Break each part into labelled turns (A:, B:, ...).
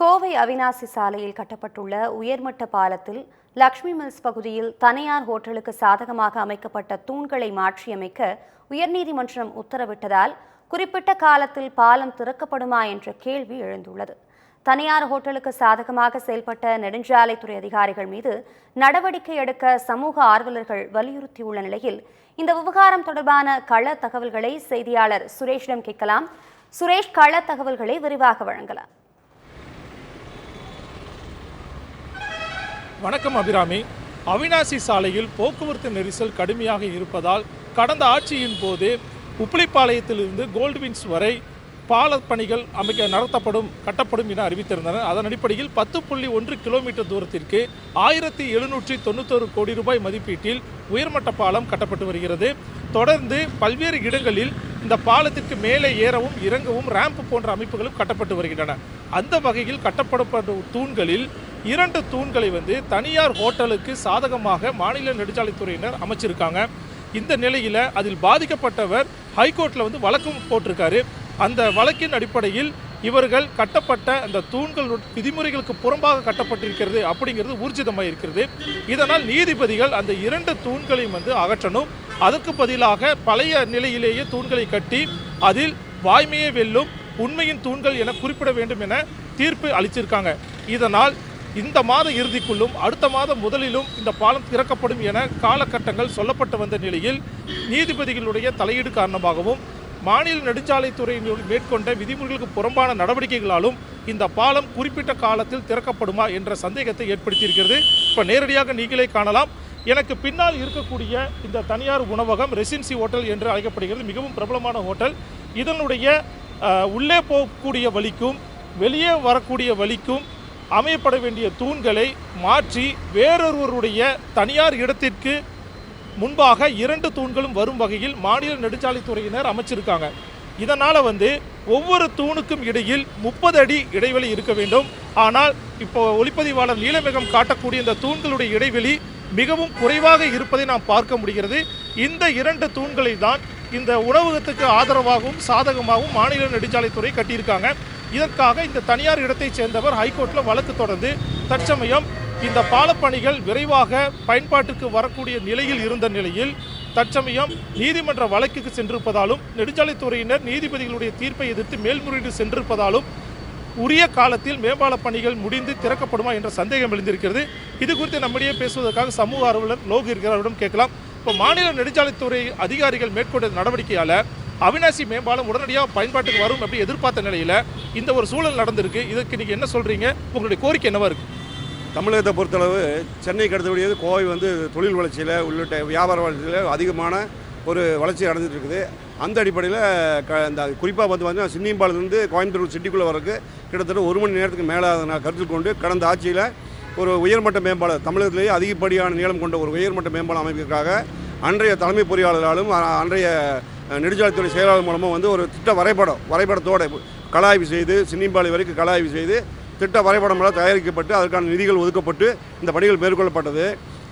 A: கோவை அவினாசி சாலையில் கட்டப்பட்டுள்ள உயர்மட்ட பாலத்தில் லக்ஷ்மி மில்ஸ் பகுதியில் தனியார் ஹோட்டலுக்கு சாதகமாக அமைக்கப்பட்ட தூண்களை மாற்றியமைக்க உயர்நீதிமன்றம் உத்தரவிட்டதால் குறிப்பிட்ட காலத்தில் பாலம் திறக்கப்படுமா என்ற கேள்வி எழுந்துள்ளது. தனியார் ஹோட்டலுக்கு சாதகமாக செயல்பட்ட நெடுஞ்சாலைத்துறை அதிகாரிகள் மீது நடவடிக்கை எடுக்க சமூக ஆர்வலர்கள் வலியுறுத்தியுள்ள நிலையில் இந்த விவகாரம் தொடர்பான கள தகவல்களை செய்தியாளர் சுரேஷிடம் கேட்கலாம். சுரேஷ் கள தகவல்களை விரிவாக வழங்கலாம்.
B: வணக்கம் அபிராமி. அவினாசி சாலையில் போக்குவரத்து நெரிசல் கடுமையாக இருப்பதால் கடந்த ஆட்சியின் போது உப்பிலிப்பாளையத்திலிருந்து கோல்டுவின்ஸ் வரை பால பணிகள் அமைக்க நடத்தப்படும் கட்டப்படும் என அறிவித்திருந்தனர். அதன் அடிப்படையில் பத்து புள்ளி ஒன்று கிலோமீட்டர் தூரத்திற்கு ஆயிரத்தி எழுநூற்றி தொண்ணூத்தொரு கோடி ரூபாய் மதிப்பீட்டில் உயர்மட்ட பாலம் கட்டப்பட்டு வருகிறது. தொடர்ந்து பல்வேறு இடங்களில் இந்த பாலத்திற்கு மேலே ஏறவும் இறங்கவும் ரேம்ப் போன்ற அமைப்புகளும் கட்டப்பட்டு வருகின்றன. அந்த வகையில் கட்டப்படப்பட்ட தூண்களில் இரண்டு தூண்களை வந்து தனியார் ஹோட்டலுக்கு சாதகமாக மாநில நெடுஞ்சாலைத்துறையினர் அமைச்சிருக்காங்க. இந்த நிலையில் அதில் பாதிக்கப்பட்டவர் ஹைகோர்ட்டில் வந்து வழக்கும் போட்டிருக்காரு. அந்த வழக்கின் அடிப்படையில் இவர்கள் கட்டப்பட்ட அந்த தூண்கள் விதிமுறைகளுக்கு புறம்பாக கட்டப்பட்டிருக்கிறது அப்படிங்கிறது ஊர்ஜிதமாக இருக்கிறது. இதனால் நீதிபதிகள் அந்த இரண்டு தூண்களையும் வந்து அகற்றணும். அதற்கு பதிலாக பழைய நிலையிலேயே தூண்களை கட்டி அதில் வாய்மையே வெல்லும் உண்மையின் தூண்கள் என குறிப்பிட வேண்டும் என தீர்ப்பு அளிச்சிருக்காங்க. இதனால் இந்த மாத இறுதிக்குள்ளும் அடுத்த மாதம் முதலிலும் இந்த பாலம் திறக்கப்படும் என காலகட்டங்கள் சொல்லப்பட்டு வந்த நிலையில் நீதிபதிகளுடைய தலையீடு காரணமாகவும் மாநில நெடுஞ்சாலைத்துறையினர் மேற்கொண்ட விதிமுறைகளுக்கு புறம்பான நடவடிக்கைகளாலும் இந்த பாலம் குறிப்பிட்ட காலத்தில் திறக்கப்படுமா என்ற சந்தேகத்தை ஏற்படுத்தியிருக்கிறது. இப்போ நேரடியாக நீங்களே காணலாம். எனக்கு பின்னால் இருக்கக்கூடிய இந்த தனியார் உணவகம் ரெசிடென்சி ஹோட்டல் என்று அழைக்கப்படுகிறது. மிகவும் பிரபலமான ஹோட்டல். இதனுடைய உள்ளே போகக்கூடிய வழிக்கும் வெளியே வரக்கூடிய வழிக்கும் அமையப்பட வேண்டிய தூண்களை மாற்றி வேறொருவருடைய தனியார் இடத்திற்கு முன்பாக இரண்டு தூண்களும் வரும் வகையில் மாநில நெடுஞ்சாலைத்துறையினர் அமைச்சிருக்காங்க. இதனால் வந்து ஒவ்வொரு தூணுக்கும் இடையில் முப்பது அடி இடைவெளி இருக்க வேண்டும். ஆனால் இப்போ ஒளிப்பதிவாளர் நீலமேகம் காட்டக்கூடிய இந்த தூண்களுடைய இடைவெளி மிகவும் குறைவாக இருப்பதை நாம் பார்க்க முடிகிறது. இந்த இரண்டு தூண்களை தான் இந்த உணவகத்துக்கு ஆதரவாகவும் சாதகமாகவும் மாநில நெடுஞ்சாலைத்துறை கட்டியிருக்காங்க. இதற்காக இந்த தனியார் இடத்தைச் சேர்ந்தவர் ஹைகோர்ட்டில் வழக்கு தொடர்ந்து தற்சமயம் இந்த பாலப்பணிகள் விரைவாக பயன்பாட்டுக்கு வரக்கூடிய நிலையில் இருந்த நிலையில் தற்சமயம் நீதிமன்ற வழக்குக்கு சென்றிருப்பதாலும் நெடுஞ்சாலைத்துறையினர் நீதிபதிகளுடைய தீர்ப்பை எதிர்த்து மேல்முறையீடு சென்றிருப்பதாலும் உரிய காலத்தில் மேம்பால பணிகள் முடிந்து திறக்கப்படுமா என்ற சந்தேகம் எழுந்திருக்கிறது. இது குறித்து நம்மிடையே பேசுவதற்காக சமூக ஆர்வலர் லோகு இருக்கிறவரிடம் கேட்கலாம். இப்போ மாநில நெடுஞ்சாலைத்துறை அதிகாரிகள் மேற்கொண்ட நடவடிக்கையால் அவினாசி மேம்பாலம் உடனடியாக பயன்பாட்டுக்கு வரும் அப்படி எதிர்பார்த்த நிலையில் இந்த ஒரு சூழல் நடந்திருக்கு. இதுக்கு நீங்கள் என்ன சொல்கிறீங்க உங்களுடைய கோரிக்கை என்னவா இருக்குது
C: தமிழகத்தை பொறுத்தளவு சென்னைக்கு அடுத்தபடியாது கோவை வந்து தொழில் வளர்ச்சியில் உள்ளிட்ட வியாபார வளர்ச்சியில் அதிகமான ஒரு வளர்ச்சி அடைஞ்சிட்டு இருக்குது. அந்த அடிப்படையில் க இந்த குறிப்பாக வந்து பார்த்தீங்கன்னா சின்னியம்பாலத்துலேருந்து கோயம்புத்தூர் சிட்டிக்குள்ளே வரக்கு கிட்டத்தட்ட ஒரு மணி நேரத்துக்கு மேலே அதை நான் கருத்தில் கொண்டு கடந்த ஆட்சியில் ஒரு உயர்மட்ட மேம்பாலம் தமிழகத்திலேயே அதிகப்படியான நீளம் கொண்ட ஒரு உயர்மட்ட மேம்பாலம் அமைப்பிற்காக அன்றைய தலைமை பொறியாளராலும் அன்றைய நெடுஞ்சாலைத்துறை செயலாளர் மூலமாக வந்து ஒரு திட்ட வரைபடம் வரைபடத்தோடு கலாய்வு செய்து சின்னிம்பாலை வரைக்கும் கலாய்வு செய்து திட்ட வரைபடமெல்லாம் தயாரிக்கப்பட்டு அதற்கான நிதிகள் ஒதுக்கப்பட்டு இந்த பணிகள் மேற்கொள்ளப்பட்டது.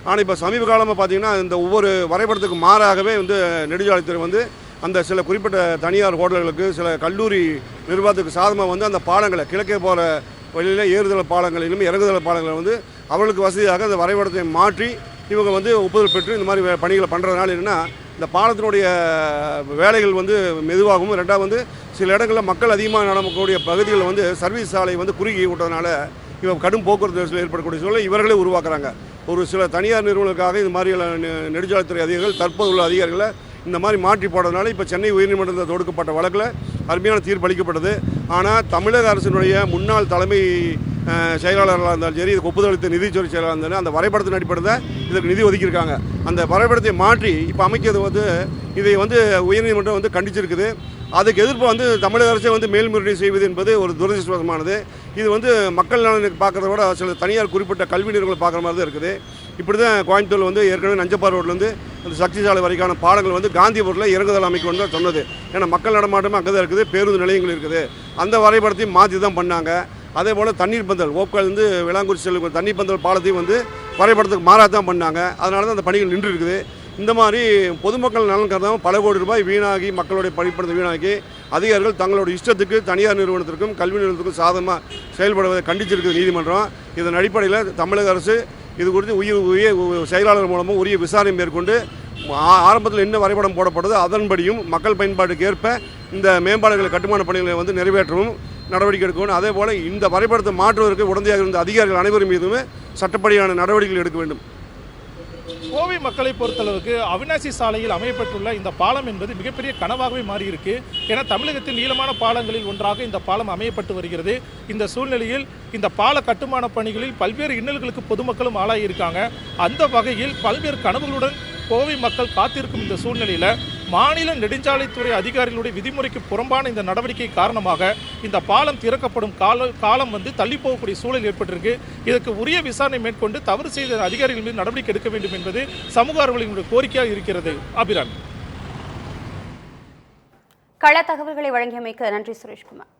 C: ஆனால் இப்போ சமீப காலமாக பார்த்தீங்கன்னா இந்த ஒவ்வொரு வரைபடத்துக்கு மாறாகவே வந்து நெடுஞ்சாலைத்துறை வந்து அந்த சில குறிப்பிட்ட தனியார் ஹோட்டல்களுக்கு சில கல்லூரி நிர்வாகத்துக்கு சாதமாக வந்து அந்த பாலங்களை கிழக்கே போகிற வழியில் ஏறுதல் பாலங்களிலும் இறங்குதல் பாலங்களை வந்து அவர்களுக்கு வசதியாக அந்த வரைபடத்தை மாற்றி இவங்க வந்து ஒப்புதல் பெற்று இந்த மாதிரி பணிகளை பண்ணுறதுனால என்னென்னா இந்த பாலத்தினுடைய வேலைகள் வந்து மெதுவாகவும் ரெண்டாவது வந்து சில இடங்களில் மக்கள் அதிகமாக நடக்கக்கூடிய பகுதிகளில் வந்து சர்வீஸ் சாலை வந்து குறுகி விட்டதுனால இவங்க கடும் போக்குவரத்து நெரிசல் ஏற்படக்கூடிய சூழலை இவர்களே உருவாக்குறாங்க. ஒரு சில தனியார் நிறுவனங்களுக்காக இந்த மாதிரி நெடுஞ்சாலைத்துறை அதிகாரிகள் தற்போது உள்ள அதிகாரிகளை இந்த மாதிரி மாற்றி போடுறதுனால இப்போ சென்னை உயர்நீதிமன்றத்தில் தொடுக்கப்பட்ட வழக்கில் அருமையான தீர்ப்பு அளிக்கப்பட்டது. ஆனால் தமிழக அரசினுடைய முன்னாள் தலைமை செயலாளர்களாக இருந்தாலும் சரி இது ஒப்புதல் அளித்த நிதித்துறை செயலாளர் இருந்தாலும் அந்த வரைபடத்தின் அடிப்படையில் இதுக்கு நிதி ஒதுக்கியிருக்காங்க. அந்த வரைபடத்தை மாற்றி இப்போ அமைக்கிறது வந்து இதை வந்து உயர்நீதிமன்றம் வந்து கண்டிச்சிருக்குது. அதுக்கு எதிர்ப்பு வந்து தமிழக அரசே வந்து மேல்முறையீடு செய்வது என்பது ஒரு துரதிருஷ்டவசமானது. இது வந்து மக்கள் நலனுக்கு பார்க்குறத விட சில தனியார் குறிப்பிட்ட கல்வி நிறுவனங்கள் பார்க்குற மாதிரி தான் இருக்குது. இப்படி தான் கோயம்புத்தூர் வந்து ஏற்கனவே நஞ்சப்பார் ரோட்லேருந்து அந்த சக்தி சாலை வரைக்கான பாலங்கள் வந்து காந்திபுரத்தில் இறங்குதல் அமைக்கணும் தான் சொன்னது. ஏன்னா மக்கள் நடமாட்டமாக அங்கே தான் இருக்குது பேருந்து நிலையங்கள் இருக்குது. அந்த வரைபடத்தையும் மாற்றி தான் பண்ணாங்க. அதே போல் தண்ணீர் பந்தல் ஓப்காலேருந்து விளாங்குறிச்சி செல்லும் தண்ணீர் பந்தல் பாலத்தையும் வந்து வரைபடத்துக்கு மாறாக தான் பண்ணாங்க. அதனால தான் அந்த பணிகள் நின்று இருக்குது இந்த மாதிரி பொதுமக்கள் நலன் கருதாமல் பல கோடி ரூபாய் வீணாகி மக்களுடைய பணிப்படத்தை வீணாகி அதிகாரிகள் தங்களோட இஷ்டத்துக்கு தனியார் நிறுவனத்திற்கும் கல்வி நிறுவனத்திற்கும் சாதமாக செயல்படுவதை கண்டிச்சிருக்குது நீதிமன்றம். இதன் அடிப்படையில் தமிழக அரசு இது குறித்து உயிர் உரிய செயலாளர் மூலமும் உரிய விசாரணை மேற்கொண்டு ஆரம்பத்தில் என்ன வரைபடம் போடப்படுதோ அதன்படியும் மக்கள் பயன்பாட்டுக்கு ஏற்ப இந்த மேம்பாடுகளை கட்டுமான பணிகளை வந்து நிறைவேற்றவும் நடவடிக்கை எடுக்கணும். அதே போல் இந்த வரைபடத்தை மாற்றுவதற்கு உடந்தையாக இருந்த அதிகாரிகள் அனைவரும் மீதுமே சட்டப்படியான நடவடிக்கைகள் எடுக்க வேண்டும்.
B: கோவை மக்களை பொறுத்தளவுக்கு அவினாசி சாலையில் அமையப்பட்டுள்ள இந்த பாலம் என்பது மிகப்பெரிய கனவாகவே மாறியிருக்கு. ஏன்னா தமிழகத்தில் நீளமான பாலங்களில் ஒன்றாக இந்த பாலம் அமையப்பட்டு வருகிறது. இந்த சூழ்நிலையில் இந்த பால கட்டுமான பணிகளில் பல்வேறு இன்னல்களுக்கு பொதுமக்களும் ஆளாகியிருக்காங்க. அந்த வகையில் பல்வேறு கனவுகளுடன் கோவை மக்கள் காத்திருக்கும் இந்த சூழ்நிலையில் மாநில நெடுஞ்சாலைத்துறை அதிகாரிகளுடைய விதிமுறைக்கு புறம்பான இந்த நடவடிக்கை காரணமாக இந்த பாலம் திறக்கப்படும் கால காலம் வந்து தள்ளி போகக்கூடிய சூழல் ஏற்பட்டிருக்கு. இதற்கு உரிய விசாரணை மேற்கொண்டு தவறு செய்த அதிகாரிகள் மீது நடவடிக்கை எடுக்க வேண்டும் என்பது சமூக ஆர்வலர்களுடைய கோரிக்கையாக இருக்கிறது. அபிராமி.
A: கள தகவல்களை வழங்கியமைக்கு நன்றி சுரேஷ்குமார்.